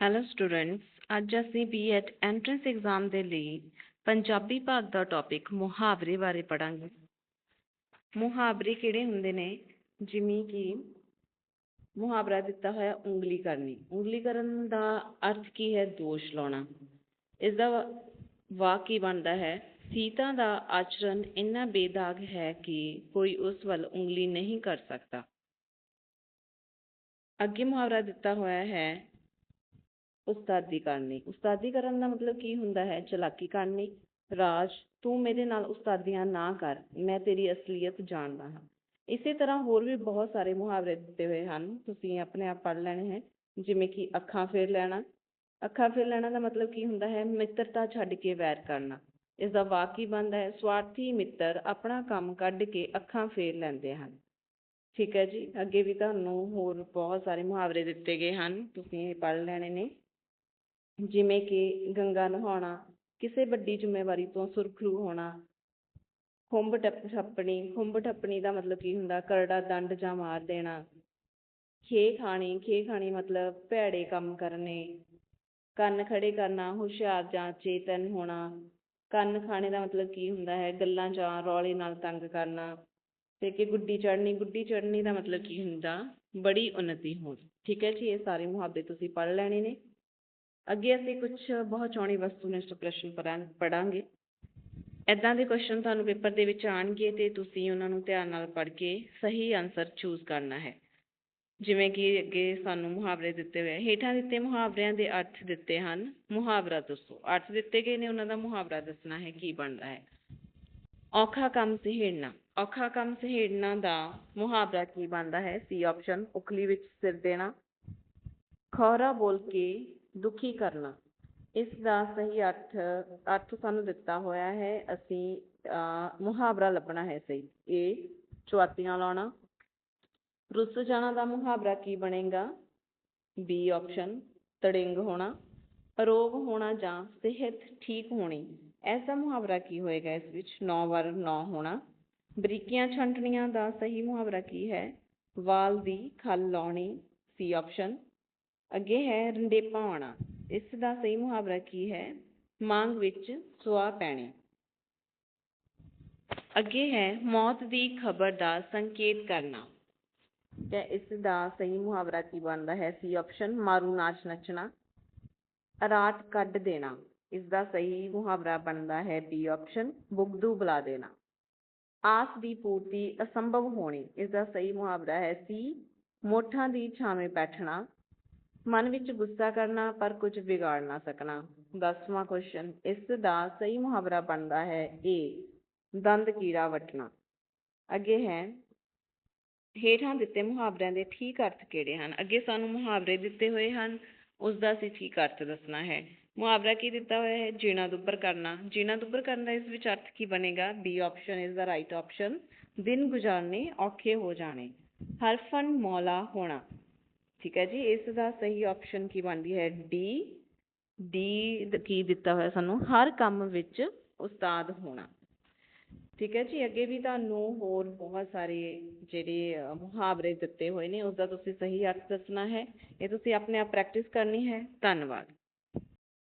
Hello students ਅੱਜ ਅਸੀਂ BEd entrance exam ਦੇ ਲਈ ਪੰਜਾਬੀ ਭਾਗ ਦਾ ਟੌਪਿਕ ਮੁਹਾਵਰੇ ਬਾਰੇ ਪੜਾਂਗੇ ਮੁਹਾਵਰੇ ਕਿਹੜੇ ਹੁੰਦੇ ਨੇ? ਜਿਵੇਂ ਕਿ ਮੁਹਾਵਰਾ ਦਿੱਤਾ ਹੋਇਆ ਉਂਗਲੀ ਕਰਨੀ ਉਂਗਲੀ ਕਰਨ ਦਾ ਅਰਥ ਕੀ ਹੈ? ਦੋਸ਼ ਲਾਉਣਾ। ਇਸ ਦਾ ਵਾਕ ਕੀ ਬਣਦਾ ਹੈ? ਸੀਤਾ ਦਾ ਆਚਰਣ ਇੰਨਾ ਬੇਦਾਗ ਹੈ ਕਿ ਕੋਈ ਉਸ ਵੱਲ ਉਂਗਲੀ ਨਹੀਂ ਕਰ ਸਕਦਾ। ਅੱਗੇ ਮੁਹਾਵਰਾ ਦਿੱਤਾ ਹੋਇਆ ਹੈ ਉਸਤਾਦੀ ਕਰਨੀ। ਉਸਤਾਦੀ ਕਰਨ ਦਾ ਮਤਲਬ ਕੀ ਹੁੰਦਾ ਹੈ? ਚਲਾਕੀ ਕਰਨੀ। ਰਾਜ, ਤੂੰ ਮੇਰੇ ਨਾਲ ਉਸਤਾਦੀਆਂ ਨਾ ਕਰ। ਮੈਂ ਤੇਰੀ ਅਸਲੀਅਤ ਜਾਣਦਾ ਹਾਂ। ਇਸੇ ਤਰ੍ਹਾਂ ਹੋਰ ਵੀ ਬਹੁਤ ਸਾਰੇ ਮੁਹਾਵਰੇ ਦਿੱਤੇ ਹੋਏ ਹਨ। ਤੁਸੀਂ ਆਪਣੇ ਆਪ ਪੜ੍ਹ ਲੈਣੇ ਹੈ। ਜਿਵੇਂ ਕਿ ਅੱਖਾਂ ਫੇਰ ਲੈਣਾ। ਅੱਖਾਂ ਫੇਰ ਲੈਣਾ ਦਾ ਮਤਲਬ ਕੀ ਹੁੰਦਾ ਹੈ? ਮਿੱਤਰਤਾ ਛੱਡ ਕੇ ਵੈਰ ਕਰਨਾ। ਇਸ ਦਾ ਵਾਕ ਕੀ ਬਣਦਾ ਹੈ, ਸਵਾਰਥੀ ਮਿੱਤਰ ਆਪਣਾ ਕੰਮ ਕੱਢ ਕੇ ਅੱਖਾਂ ਫੇਰ ਲੈਂਦੇ ਹਨ। ਠੀਕ ਹੈ ਜੀ। ਅੱਗੇ ਵੀ ਤੁਹਾਨੂੰ ਹੋਰ ਬਹੁਤ ਸਾਰੇ ਮੁਹਾਵਰੇ ਦਿੱਤੇ ਗਏ ਹਨ। ਤੁਸੀਂ ਇਹ ਪੜ੍ਹ ਲੈਣੇ ਨੇ। ਜਿਵੇਂ ਕਿ ਗੰਗਾ ਨਹਾਉਣਾ, ਕਿਸੇ ਵੱਡੀ ਜ਼ਿੰਮੇਵਾਰੀ ਤੋਂ ਸੁਰਖਰੂ ਹੋਣਾ ਖੁੰਬ ਟੱਪ ਠੱਪਣੀ ਖੁੰਬ ਠੱਪਣੀ ਦਾ ਮਤਲਬ ਕੀ ਹੁੰਦਾ, ਕਰੜਾ ਦੰਡ ਜਾਂ ਮਾਰ ਦੇਣਾ। ਖੇ ਖਾਣੀ ਖੇ ਖਾਣੀ ਮਤਲਬ ਭੈੜੇ ਕੰਮ ਕਰਨੇ। ਕੰਨ ਖੜੇ ਕਰਨਾ, ਹੁਸ਼ਿਆਰ ਜਾਂ ਚੇਤਨ ਹੋਣਾ। ਕੰਨ ਖਾਣੇ ਦਾ ਮਤਲਬ ਕੀ ਹੁੰਦਾ ਹੈ, ਗੱਲਾਂ ਜਾਂ ਰੌਲੇ ਨਾਲ ਤੰਗ ਕਰਨਾ। ਤੇ ਕਿ ਗੁੱਡੀ ਚੜਨੀ ਗੁੱਡੀ ਚੜਨੀ ਦਾ ਮਤਲਬ ਕੀ ਹੁੰਦਾ, ਬੜੀ ਉਨਤੀ ਹੋਣੀ। ਠੀਕ ਹੈ ਜੀ, ਇਹ ਸਾਰੇ ਮੁਹਾਵਰੇ ਤੁਸੀਂ ਪੜ੍ਹ ਲੈਣੇ ਨੇ। ਅੱਗੇ ਅਸੀਂ ਕੁਝ ਬਹੁਤ ਚੋਣੀ ਵਸਤੂਨਿਸ਼ਟ ਪ੍ਰਸ਼ਨ ਪੜਾਂਗੇ ਇਦਾਂ ਦੇ ਕੁਐਸਚਨ ਤੁਹਾਨੂੰ ਪੇਪਰ ਦੇ ਵਿੱਚ ਆਣਗੇ ਤੇ ਤੁਸੀਂ ਉਹਨਾਂ ਨੂੰ ਧਿਆਨ ਨਾਲ ਪੜ੍ਹ ਕੇ ਸਹੀ ਆਨਸਰ ਚੂਜ਼ ਕਰਨਾ ਹੈ। ਜਿਵੇਂ ਕਿ ਅੱਗੇ ਸਾਨੂੰ ਮੁਹਾਵਰੇ ਦਿੱਤੇ ਹੋਏ ਹੇਠਾਂ ਦਿੱਤੇ ਮੁਹਾਵਰਿਆਂ ਦੇ ਅਰਥ ਦਿੱਤੇ ਹਨ, ਮੁਹਾਵਰਾ ਦੱਸੋ। ਅਰਥ ਦਿੱਤੇ ਗਏ ਨੇ, ਉਹਨਾਂ ਦਾ ਮੁਹਾਵਰਾ ਦੱਸਣਾ ਹੈ, ਕੀ ਬਣਦਾ ਹੈ। ਔਖਾ ਕੰਮ ਸਹੇੜਨਾ। ਔਖਾ ਕੰਮ ਸਹੇੜਨਾ ਦਾ ਮੁਹਾਵਰਾ ਕੀ ਬਣਦਾ ਹੈ? ਸੀ ਆਪਸ਼ਨ, ਉਖਲੀ ਵਿੱਚ ਸਿਰ ਦੇਣਾ। ਖੌਰਾ ਬੋਲ ਕੇ ਦੁਖੀ ਕਰਨਾ। ਇਸ ਦਾ ਸਹੀ ਅਰਥ ਅਰਥ ਸਾਨੂੰ ਦਿੱਤਾ ਹੋਇਆ ਹੈ, ਅਸੀਂ ਮੁਹਾਵਰਾ ਲੱਭਣਾ ਹੈ ਸਹੀ। ਇਹ ਚੁਆਤੀਆਂ ਲਾਉਣਾ। ਰੁੱਸ ਜਾਣਾ ਦਾ ਮੁਹਾਵਰਾ ਕੀ ਬਣੇਗਾ? ਬੀ ਆਪਸ਼ਨ ਤੜਿੰਗ ਹੋਣਾ। ਅਰੋਗ ਹੋਣਾ ਜਾਂ ਸਿਹਤ ਠੀਕ ਹੋਣੀ। ਐਸਾ ਮੁਹਾਵਰਾ ਕੀ ਹੋਏਗਾ ਇਸ ਵਿੱਚ? 9 ਵਾਰ 9 ਹੋਣਾ। ਬਰੀਕੀਆਂ ਛੰਟਣੀਆਂ ਦਾ ਸਹੀ ਮੁਹਾਵਰਾ ਕੀ ਹੈ? ਵਾਲ ਦੀ ਖਲ ਲਾਉਣੀ। ਸੀ ਆਪਸ਼ਨ ਅੱਗੇ ਹੈ ਰੰਡੇਪਾ ਆਉਣਾ। ਇਸ ਦਾ ਸਹੀ ਮੁਹਾਵਰਾ ਕੀ ਹੈ? ਮੰਗ ਵਿੱਚ ਸੁਆ ਪੈਣੀ। ਅੱਗੇ ਹੈ ਮੌਤ ਦੀ ਖਬਰ ਦਾ ਸੰਕੇਤ ਕਰਨਾ। ਤੇ ਇਸ ਦਾ ਸਹੀ ਮੁਹਾਵਰਾ ਕੀ ਬਣਦਾ ਹੈ? ਸੀ ਆਪਸ਼ਨ, ਮਾਰੂ ਨਾਚ ਨੱਚਣਾ। ਰਾਤ ਕੱਢ ਦੇਣਾ। ਇਸ ਦਾ ਸਹੀ ਮੁਹਾਵਰਾ ਬਣਦਾ ਹੈ ਬੀ ਆਪਸ਼ਨ, ਬੁਗਦੂ ਬੁਲਾ ਦੇਣਾ। ਆਸ ਦੀ ਪੂਰਤੀ ਅਸੰਭਵ ਹੋਣੀ। ਇਸ ਦਾ ਸਹੀ ਮੁਹਾਵਰਾ ਹੈ ਸੀ, ਮੋਠਾਂ ਦੀ ਛਾਵੇਂ ਬੈਠਣਾ। ਮਨ ਵਿੱਚ ਗੁੱਸਾ ਕਰਨਾ, ਪਰ ਕੁਝ ਵਿਗਾੜ ਨਾ ਸਕਣਾ। ਦਸਵਾਂ ਕੁਐਸਚਨ ਇਸ ਦਾ ਸਹੀ ਮੁਹਾਵਰਾ ਬਣਦਾ ਹੈ ਏ ਦੰਦ ਕੀੜਾ ਵਟਣਾ। ਅੱਗੇ ਹੈ, ਹੇਠਾਂ ਦਿੱਤੇ ਮੁਹਾਵਰਿਆਂ ਦੇ ਠੀਕ ਅਰਥ ਕਿਹੜੇ ਹਨ? ਅੱਗੇ ਸਾਨੂੰ ਮੁਹਾਵਰੇ ਦਿੱਤੇ ਹੋਏ ਹਨ, ਉਸ ਦਾ ਅਸੀਂ ਠੀਕ ਅਰਥ ਦੱਸਣਾ ਹੈ। ਮੁਹਾਵਰਾ ਕੀ ਦਿੱਤਾ ਹੋਇਆ ਹੈ? ਜੀਣਾ ਦੁੱਬਰ ਕਰਨਾ। ਜੀਣਾ ਦੁੱਬਰ ਕਰਨ ਦਾ ਇਸ ਵਿੱਚ ਅਰਥ ਕੀ ਬਣੇਗਾ? B option is the right option ਦਿਨ ਗੁਜ਼ਾਰਨੇ ਔਖੇ ਹੋ ਜਾਣੇ। ਹਰਫਨ ਮੌਲਾ ਹੋਣਾ। ਠੀਕ ਹੈ ਜੀ, ਇਸ ਦਾ ਸਹੀ ਆਪਸ਼ਨ ਕੀ ਬਣਦੀ ਹੈ? ਡੀ ਡੀ ਕੀ ਦਿੱਤਾ ਹੋਇਆ ਸਾਨੂੰ? ਹਰ ਕੰਮ ਵਿੱਚ ਉਸਤਾਦ ਹੋਣਾ। ਠੀਕ ਹੈ ਜੀ, ਅੱਗੇ ਵੀ ਤੁਹਾਨੂੰ ਹੋਰ ਬਹੁਤ ਸਾਰੇ ਜਿਹੜੇ ਮੁਹਾਵਰੇ ਦਿੱਤੇ ਹੋਏ ਨੇ ਉਸ ਦਾ ਤੁਸੀਂ ਸਹੀ ਅਰਥ ਦੱਸਣਾ ਹੈ। ਇਹ ਤੁਸੀਂ ਆਪਣੇ ਆਪ ਪ੍ਰੈਕਟਿਸ ਕਰਨੀ ਹੈ। ਧੰਨਵਾਦ।